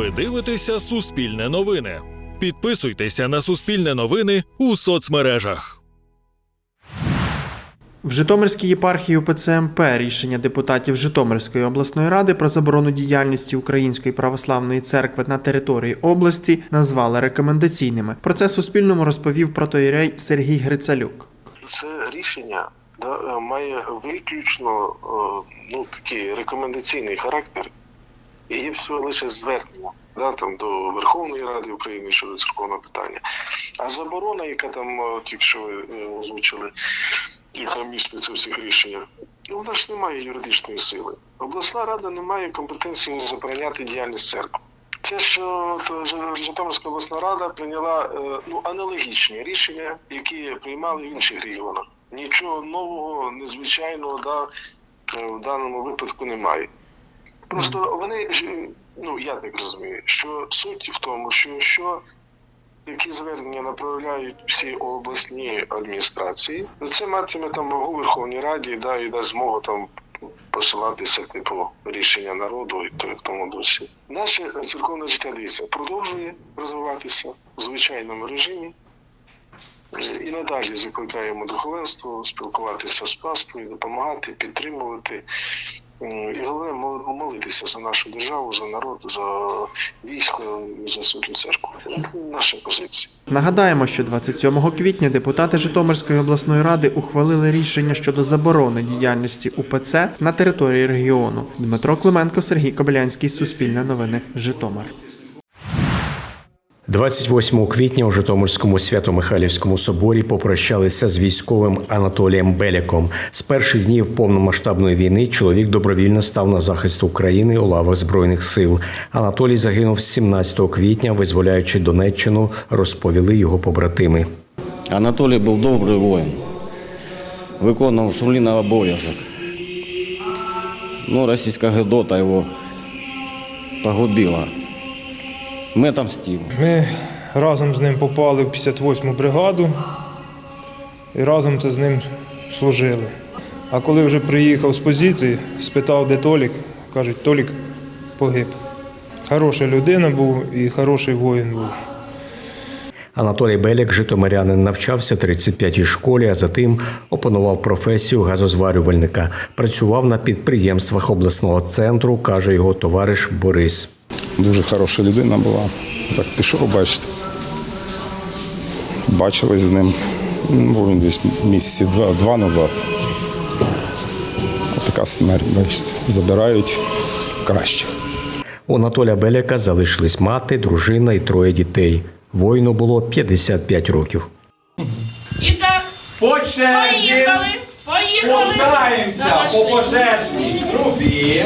Ви дивитеся Суспільне новини. Підписуйтеся на Суспільне новини у соцмережах. В Житомирській єпархії УПЦ МП рішення депутатів Житомирської обласної ради про заборону діяльності Української православної церкви на території області назвали рекомендаційними. Про це Суспільному розповів протоїрей Сергій Грицалюк. це рішення да, має виключно е, ну, такий рекомендаційний характер є всього лише звернення да, там, до Верховної Ради України щодо церковного питання. А заборона, яка там е, тільки що ви е, озвучили, яка міститься в цих рішеннях, ну, вона ж не має юридичної сили. Обласна рада не має компетенції забороняти діяльність церкви. Це Ж- Житомирська обласна рада прийняла е, ну аналогічні рішення, які приймали в інших регіонах. Нічого нового, незвичайного да, е, в даному випадку немає. Просто вони ну я так розумію, що суть в тому, що, що такі звернення направляють всі обласні адміністрації, це матиме там вагу Верховній Раді, да, і дасть змогу там посилатися, типу, рішення народу і тому дусі. Наше церковне життя дивіться, продовжує розвиватися у звичайному режимі. Е, І надалі закликаємо духовенство спілкуватися з паствою, допомагати, підтримувати. М, І головне молитися за нашу державу, за народ, за військо, за святу церкву. Це наша позиція. Нагадаємо, що 27 квітня депутати Житомирської обласної ради ухвалили рішення щодо заборони діяльності УПЦ на території регіону. Дмитро Клименко, Сергій Кобилянський, Суспільне новини, Житомир. 28 квітня у Житомирському свято-Михайлівському соборі попрощалися з військовим Анатолієм Беляком. З перших днів повномасштабної війни чоловік добровільно став на захист України у лавах збройних сил. Анатолій загинув 17 квітня, визволяючи Донеччину, розповіли його побратими. Анатолій був добрий воїн, виконував сумлінний обов'язок. Ну, російська гедота його погубила. Ми отомстимо. Ми разом з ним попали в 58-му бригаду і разом це з ним служили. А коли вже приїхав з позиції, спитав, де Толік, кажуть, Толік погиб. Хороша людина був і хороший воїн був. Анатолій Беляк, житомирянин, навчався в 35-й школі, а затим опанував професію газозварювальника. Працював на підприємствах обласного центру, каже його товариш Борис. Дуже хороша людина була. Так пішов, бачите. Бачились з ним. Ну, Був він десь місяці два, два назад. От така смерть, бачите. Забирають кращих. У Анатолія Беляка залишились мати, дружина і троє дітей. Воїну було 55 років. І так, По черзі поїхали, поїхали. На по машині. Пожежній.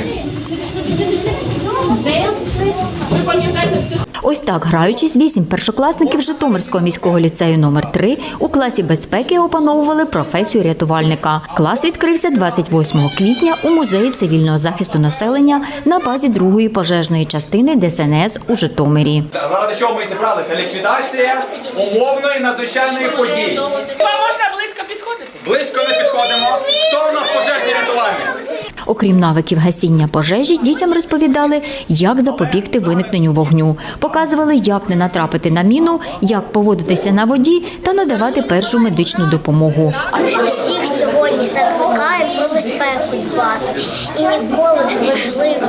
Ви пам'ятаєте все Ось так, граючись, вісім першокласників Житомирського міського ліцею номер 3 у класі безпеки опановували професію рятувальника. Клас відкрився 28 квітня у музеї цивільного захисту населення на базі другої пожежної частини ДСНС у Житомирі. Заради чого ми зібралися? Ліквідація умовної надзвичайної події. Вам можна близько підходити? Близько не підходимо. Хто в нас пожежний рятувальник? Окрім навиків гасіння пожежі, дітям розповідали, як запобігти виникненню вогню. Показували, як не натрапити на міну, як поводитися на воді та надавати першу медичну допомогу. Всіх сьогодні закликаємо про безпеку дбати і ніколи важливо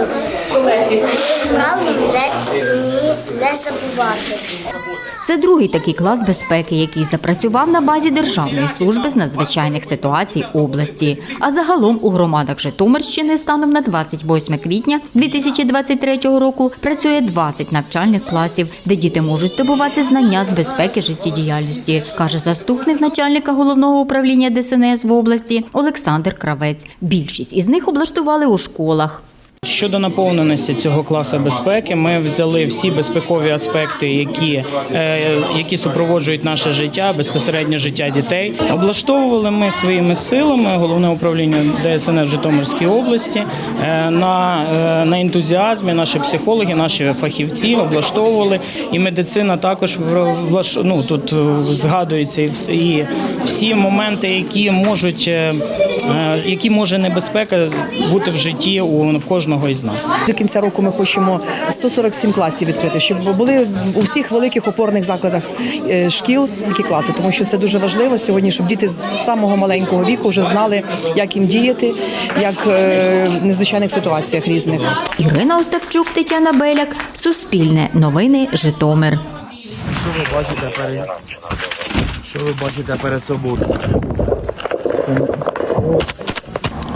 правил не, не забувати. Це другий такий клас безпеки, який запрацював на базі Державної служби з надзвичайних ситуацій області. А загалом у громадах Житомирщини станом на 28 квітня 2023 року працює 20 навчальних класів, де діти можуть здобувати знання з безпеки життєдіяльності, каже заступник начальника головного управління ДСНС в області Олександр Кравець. Більшість із них облаштували у школах. Щодо наповненості цього класу безпеки, ми взяли всі безпекові аспекти, які, е, які супроводжують наше життя, безпосередньо життя дітей. Облаштовували ми своїми силами головне управління ДСНС в Житомирській області е, на, е, на ентузіазмі. Наші психологи, наші фахівці облаштовували, і медицина також ну, тут згадується і всі моменти, які можуть, які може небезпека бути в житті у кожного кожного із нас. До кінця року ми хочемо 147 класів відкрити, щоб були в- у всіх великих опорних закладах е, шкіл такі класи, тому що це дуже важливо сьогодні, щоб діти з самого маленького віку вже знали, як їм діяти, як е, в незвичайних ситуаціях різних. Ірина Остапчук, Тетяна Беляк, Суспільне новини, Житомир. Що ви бачите перед що ви бачите перед собою?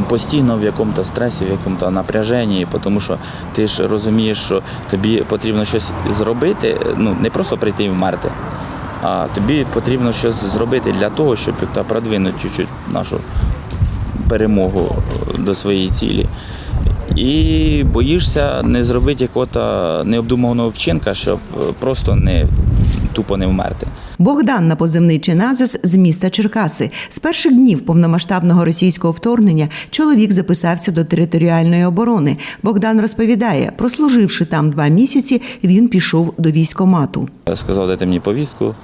Постійно в якому-то стресі, в якому-то напряженні, тому що ти ж розумієш, що тобі потрібно щось зробити, ну не просто прийти і вмерти, а тобі потрібно щось зробити для того, щоб та, продвинути чуть-чуть нашу перемогу до своєї цілі. І боїшся не зробити якогось необдуманого вчинка, щоб е, просто не тупо не вмерти. Богдан на позивний Чиназис з міста Черкаси. З перших днів повномасштабного російського вторгнення чоловік записався до територіальної оборони. Богдан розповідає, прослуживши там два місяці, він пішов до військомату. Я сказав, дайте мені повістку,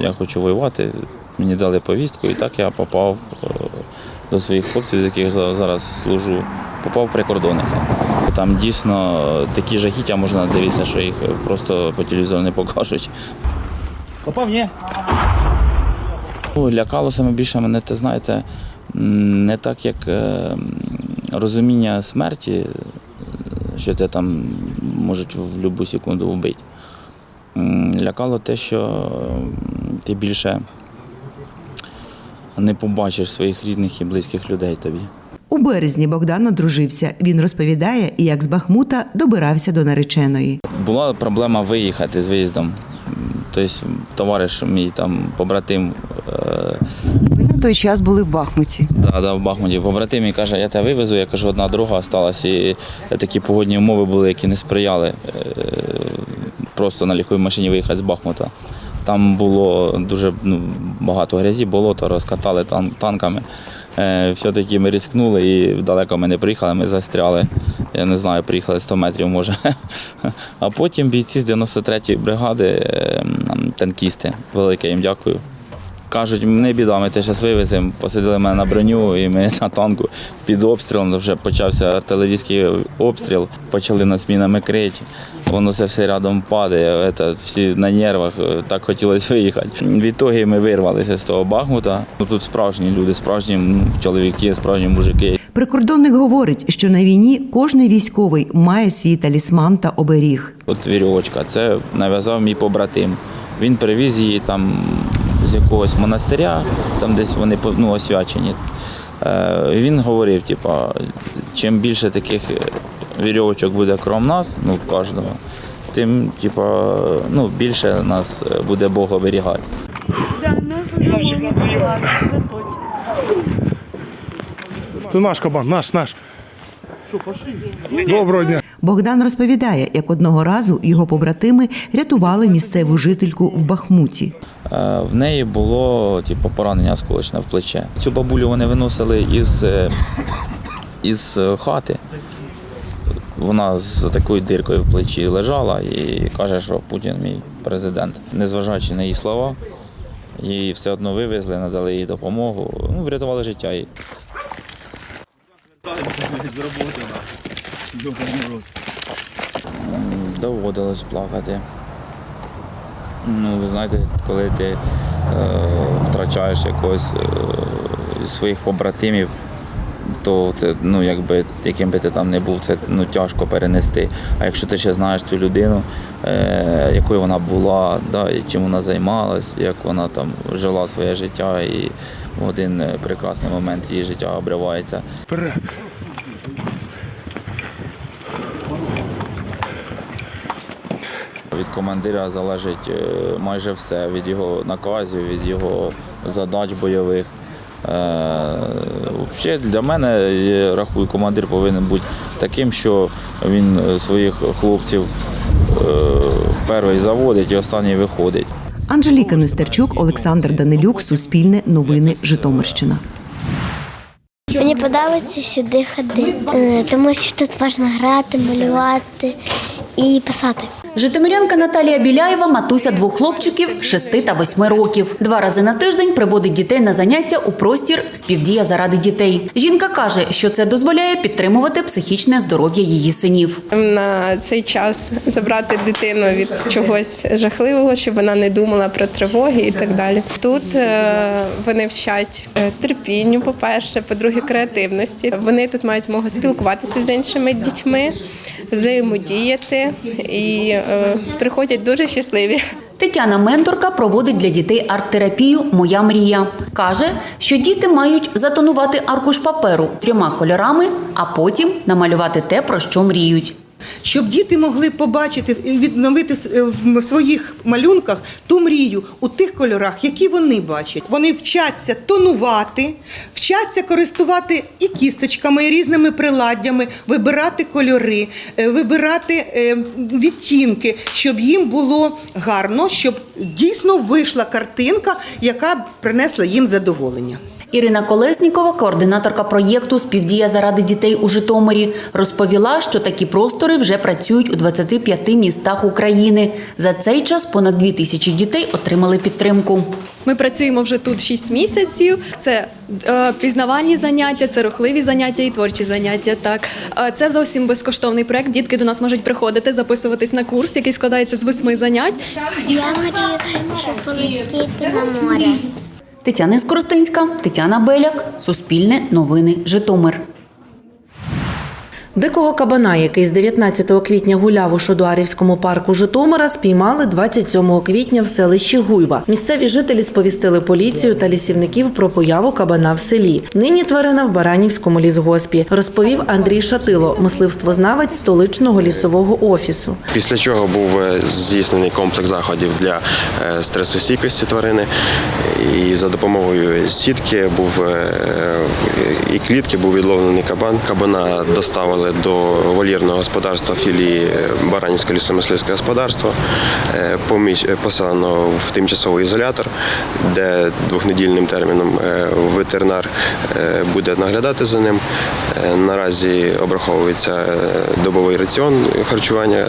я хочу воювати. Мені дали повістку, і так я попав е, до своїх хлопців, з яких за- зараз служу, попав в прикордонники. Там дійсно такі жахіття можна дивитися, що їх просто по телевізору не покажуть. Попав, ні? Ну, Лякало саме більше мене, те знаєте, не так, як е, розуміння смерті, е, що тебе там можуть в будь-яку секунду вбити. Лякало те, що ти більше не побачиш своїх рідних і близьких людей тобі. У березні Богдан одружився. Він розповідає, як з Бахмута добирався до нареченої. Була проблема виїхати з виїздом. Тобто, товариш мій там побратим. е, Ви на той час були в Бахмуті. Да, да, в Бахмуті. Побратим мій каже, я тебе вивезу, я кажу, одна дорога осталась. І такі погодні умови були, які не сприяли е, просто на легкій машині виїхати з Бахмута. Там було дуже ну, багато грязі, болото, розкатали тан- танками. Е, Все-таки ми ризикнули і далеко ми не приїхали, ми застряли. Я не знаю, приїхали 100 метрів, може. А потім бійці з 93-ї бригади, е, танкісти, велике їм дякую. Кажуть, не біда, ми те зараз вивеземо, посадили мене на броню і ми на танку під обстрілом. Вже почався артилерійський обстріл, почали нас мінами крити. Воно це все рядом падає, це, всі на нервах, так хотілося виїхати. Відтоді ми вирвалися з того Бахмута. Ну, Тут справжні люди, справжні чоловіки, справжні мужики. Прикордонник говорить, що на війні кожний військовий має свій талісман та оберіг. От вірьовочка, це нав'язав мій побратим. Він привіз її там з якогось монастиря, там десь вони ну, освячені. Е, Він говорив, типа, чим більше таких е, вірьовочок буде крім нас, ну в кожного, тим типа, ну, більше нас е, буде Бог оберігати. Це наш кабан, наш, наш. Доброго дня. Богдан розповідає, як одного разу його побратими рятували місцеву жительку в Бахмуті. Е, В неї було типу, поранення осколочне в плече. Цю бабулю вони виносили із, е, із е, хати. Вона з такою диркою в плечі лежала і каже, що Путін мій президент. Незважаючи на її слова, її все одно вивезли, надали їй допомогу, ну, врятували життя їй. М, Доводилось плакати. Ну, ви знаєте, коли ти е, втрачаєш якогось е, своїх побратимів, то це, ну, якби, яким би ти там не був, це ну, тяжко перенести. А якщо ти ще знаєш цю людину, е, якою вона була, да, і чим вона займалась, як вона там жила своє життя, і в один е, прекрасний момент її життя обривається. Вперед. Від командира залежить е, майже все, від його наказів, від його задач бойових. Взагалі для мене, я рахую, командир повинен бути таким, що він е, своїх хлопців е, перший заводить і останній виходить. Анжеліка Нестерчук, Олександр Данилюк, Суспільне, Новини, Житомирщина. Мені подобається сюди ходити, е, тому що тут можна грати, малювати і писати. Житомирянка Наталія Біляєва матуся двох хлопчиків 6 та 8 років. Два рази на тиждень приводить дітей на заняття у простір співдія заради дітей. Жінка каже, що це дозволяє підтримувати психічне здоров'я її синів. на цей час забрати дитину від чогось жахливого, щоб вона не думала про тривоги і так далі. Тут е, вони вчать е, терпінню, по-перше, по-друге, креативності. Вони тут мають змогу спілкуватися з іншими дітьми, взаємодіяти і приходять дуже щасливі. Тетяна менторка проводить для дітей арт-терапію Моя мрія. Каже, що діти мають затонувати аркуш паперу трьома кольорами, а потім намалювати те, про що мріють. Щоб діти могли побачити і відновити е, в своїх малюнках ту мрію у тих кольорах, які вони бачать. Вони вчаться тонувати, вчаться користувати і кісточками, і різними приладдями, вибирати кольори, е, вибирати е, відтінки, щоб їм було гарно, щоб дійсно вийшла картинка, яка принесла їм задоволення. Ірина Колеснікова, координаторка проєкту Співдія заради дітей у Житомирі, розповіла, що такі простори вже працюють у 25 містах України. За цей час понад 2 тисячі дітей отримали підтримку. Ми працюємо вже тут 6 місяців. Це е, пізнавальні заняття, це рухливі заняття і творчі заняття. Так Е, це зовсім безкоштовний проект. Дітки до нас можуть приходити, записуватись на курс, який складається з восьми занять. Я мрію, щоб полетіти на море. Тетяна Скоростинська, Тетяна Беляк, Суспільне новини Житомир. Дикого кабана, який з 19 квітня гуляв у Шодуарівському парку Житомира, спіймали 27 квітня в селищі Гуйва. Місцеві жителі сповістили поліцію та лісівників про появу кабана в селі. Нині тварина в Баранівському лісгоспі, розповів Андрій Шатило, мисливствознавець столичного лісового офісу. Після чого був е, здійснений комплекс заходів для е, стресостійкості тварини. І за допомогою сітки був е, і клітки був відловлений кабан. Кабана доставили до вольєрного господарства філії е, Баранівського лісомисливського господарства, е, е, поселено в тимчасовий ізолятор, де двохнедільним терміном ветеринар буде наглядати за ним. Наразі обраховується добовий раціон харчування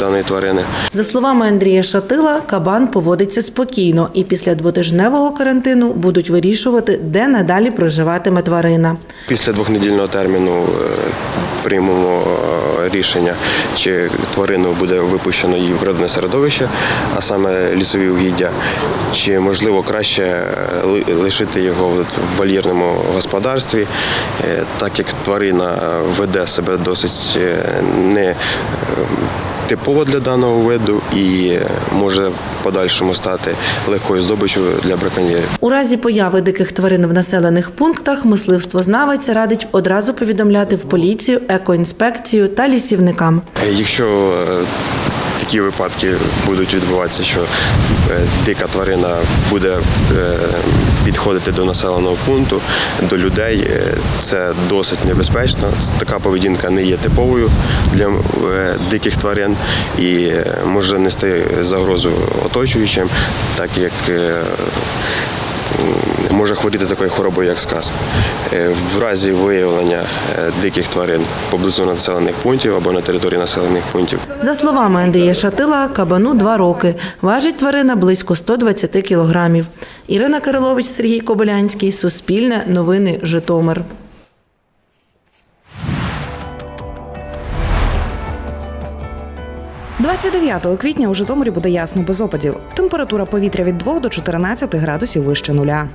даної тварини. За словами Андрія Шатила, кабан поводиться спокійно, і після двотижневого карантину будуть вирішувати, де надалі проживатиме тварина. Після двохнедільного терміну е, приймемо е, рішення, чи тварину буде випущено її в природне середовище, а саме лісові угіддя, чи можливо краще е, лишити його в вольєрному господарстві, е, так як тварина веде себе досить не е, типово для даного виду і може в подальшому стати легкою здобичю для браконьєрів. У разі появи диких тварин в населених пунктах мисливствознавець радить одразу повідомляти в поліцію, екоінспекцію та лісівникам. Якщо е, такі випадки будуть відбуватися, що е, дика тварина буде е, підходити до населеного пункту, до людей, е, це досить небезпечно. Така поведінка не є типовою для диких тварин і може нести загрозу оточуючим, так як може хворіти такою хворобою, як сказ. Е, В разі виявлення е, диких тварин поблизу населених пунктів або на території населених пунктів За словами Андрія Шатила, кабану два роки. Важить тварина близько 120 кілограмів. Ірина Кирилович, Сергій Кобилянський, Суспільне, Новини, Житомир. – 29 квітня у Житомирі буде ясно без опадів. Температура повітря від 2 до 14 градусів вище нуля.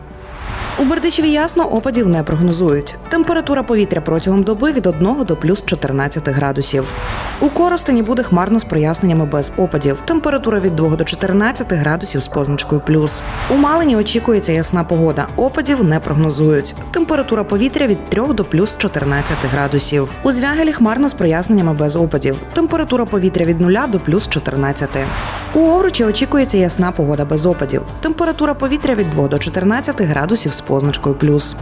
У Бердичеві ясно опадів не прогнозують. Температура повітря протягом доби від 1 до плюс 14 градусів. У Коростені буде хмарно з проясненнями без опадів. Температура від 2 до 14 градусів з позначкою плюс. У Малині очікується ясна погода. Опадів не прогнозують. Температура повітря від 3 до плюс 14 градусів. У Звягелі хмарно з проясненнями без опадів. Температура повітря від 0 до плюс 14. У Овручі очікується ясна погода без опадів. Температура повітря від 2 до 14 градусів з позначкою плюс.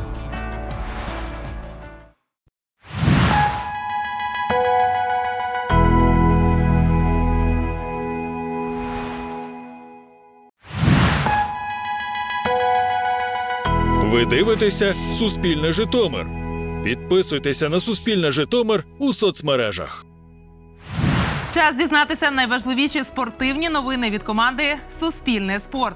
Ви дивитеся Суспільне Житомир. Підписуйтеся на Суспільне Житомир у соцмережах. Час дізнатися найважливіші спортивні новини від команди Суспільне спорт.